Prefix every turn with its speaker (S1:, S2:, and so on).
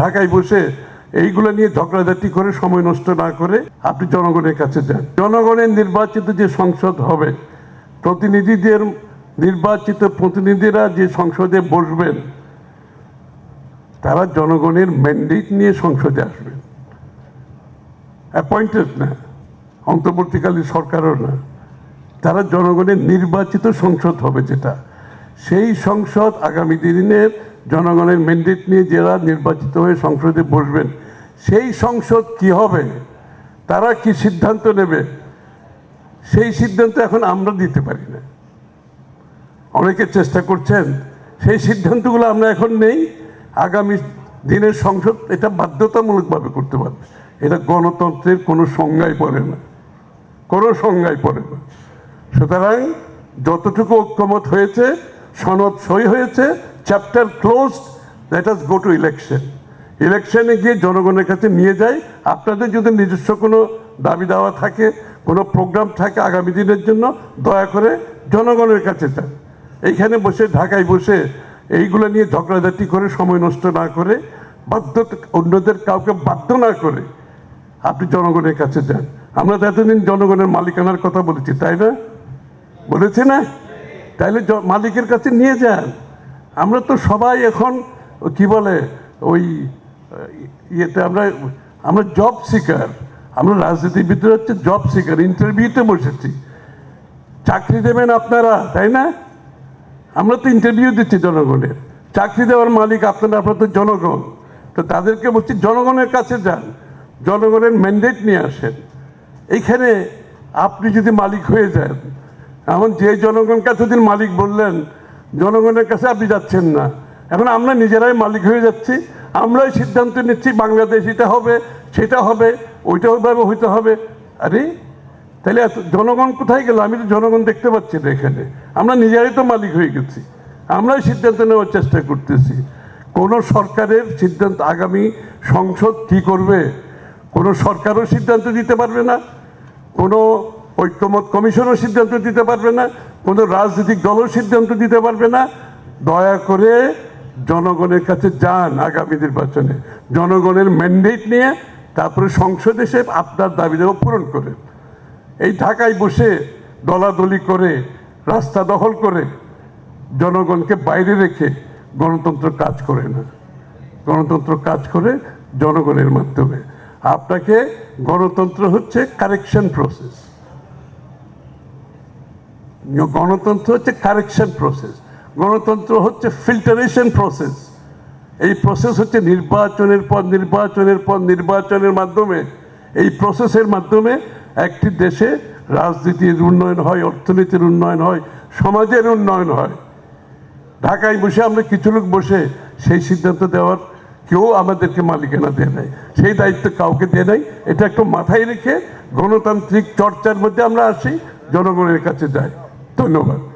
S1: ঢাকায় বসে এইগুলো নিয়ে ঝগড়াঝাটি করে, সময় নষ্ট না করে আপনি জনগণের কাছে যান। জনগণের নির্বাচিত যে সংসদ হবে, প্রতিনিধিদের নির্বাচিত প্রতিনিধিরা যে সংসদে বসবেন, তারা জনগণের ম্যান্ডেট নিয়ে সংসদে আসবেন। অ্যাপয়েন্টেড না, অন্তর্বর্তীকালীন সরকারও না। তারা জনগণের নির্বাচিত সংসদ হবে যেটা। সেই সংসদ আগামী দিনের জনগণের ম্যান্ডেট নিয়ে যারা নির্বাচিত হয়ে সংসদে বসবেন, সেই সংসদ কি হবে? তারা কি সিদ্ধান্ত নেবে? সেই সিদ্ধান্ত এখন আমরা দিতে পারি না। অনেকে চেষ্টা করছেন, সেই সিদ্ধান্তগুলো আমরা এখন নেই। আগামী দিনের সংসদ এটা বাধ্যতামূলকভাবে করতে পারবে। এটা গণতন্ত্রের কোনো সংজ্ঞায় পড়ে না। কোনো সংজ্ঞায় পড়ে না। সুতরাং যতটুকু ঐক্যমত হয়েছে, সনদ সই হয়েছে chapter closed let us go to election ইলেকশনে গিয়ে জনগণের কাছে নিয়ে যাই। আপনাদের যদি নিজস্ব কোনো দাবি দাওয়া থাকে, কোনো প্রোগ্রাম থাকে আগামী দিনের জন্য, দয়া করে জনগণের কাছে যান। এইখানে বসে, ঢাকায় বসে এইগুলো নিয়ে ঝগড়াঝাটি করে, সময় নষ্ট না করে, বাধ্য অন্যদের কাউকে বাধ্য না করে আপনি জনগণের কাছে যান। আমরা তো এতদিন জনগণের মালিকানার কথা বলেছি, তাই না? বলেছি না? তাইলে মালিকের কাছে নিয়ে যান। আমরা তো সবাই এখন, কি বলে, ওই ইয়েতে আমরা আমরা জব সিকার আমরা রাজনীতিবিদরা হচ্ছে জব সিকার ইন্টারভিউতে বসেছি। চাকরি দেবেন আপনারা, তাই না? আমরা তো ইন্টারভিউ দিচ্ছি জনগণের। চাকরি দেওয়ার মালিক আপনারা আপনারা তো জনগণ। তো তাদেরকে বলছি, জনগণের কাছে যান। জনগণের ম্যান্ডেট নিয়ে আসেন। এইখানে আপনি যদি মালিক হয়ে যান এমন যে জনগণকে এতদিন মালিক বললেন জনগণের কাছে আপনি যাচ্ছেন না। এখন আমরা নিজেরাই মালিক হয়ে যাচ্ছি। আমরাই সিদ্ধান্ত নিচ্ছি বাংলাদেশ এটা হবে, সেটা হবে ওইটা ওইভাবে হইতে হবে। আরে, তাহলে জনগণ কোথায় গেল? আমি তো জনগণ দেখতে পাচ্ছি না এখানে। আমরা নিজেরাই তো মালিক হয়ে গেছি। আমরাই সিদ্ধান্ত নেওয়ার চেষ্টা করতেছি। কোনো সরকারের সিদ্ধান্ত আগামী সংসদ কী করবে? কোনো সরকারও সিদ্ধান্ত দিতে পারবে না। কোনো ঐক্যমত কমিশনও সিদ্ধান্ত দিতে পারবে না। কোনো রাজনৈতিক দলও সিদ্ধান্ত দিতে পারবে না। দয়া করে জনগণের কাছে যান আগামী নির্বাচনে। জনগণের ম্যান্ডেট নিয়ে তারপরে সংসদে এসে আপনার দাবি দেওয়া পূরণ করেন এই ঢাকায় বসে দলাদলি করে, রাস্তা দখল করে জনগণকে বাইরে রেখে গণতন্ত্র কাজ করে না। গণতন্ত্র কাজ করে জনগণের মাধ্যমে। আপনাকে গণতন্ত্র হচ্ছে কারেকশন প্রসেস গণতন্ত্র হচ্ছে কারেকশন প্রসেস গণতন্ত্র হচ্ছে ফিল্টারেশন প্রসেস এই প্রসেস হচ্ছে নির্বাচনের পর নির্বাচনের পর নির্বাচনের মাধ্যমে। এই প্রসেসের মাধ্যমে একটি দেশে রাজনীতির উন্নয়ন হয়, অর্থনীতির উন্নয়ন হয়, সমাজের উন্নয়ন হয়। ঢাকায় বসে আমরা কিছু লোক বসে সেই সিদ্ধান্ত দেওয়ার কেউ আমাদেরকে মালিকানা দেয় নাই। সেই দায়িত্ব কাউকে দেয় নাই। এটা একটু মাথায় রেখে গণতান্ত্রিক চর্চার মধ্যে আমরা আসি, জনগণের কাছে যাই। ধন্যবাদ।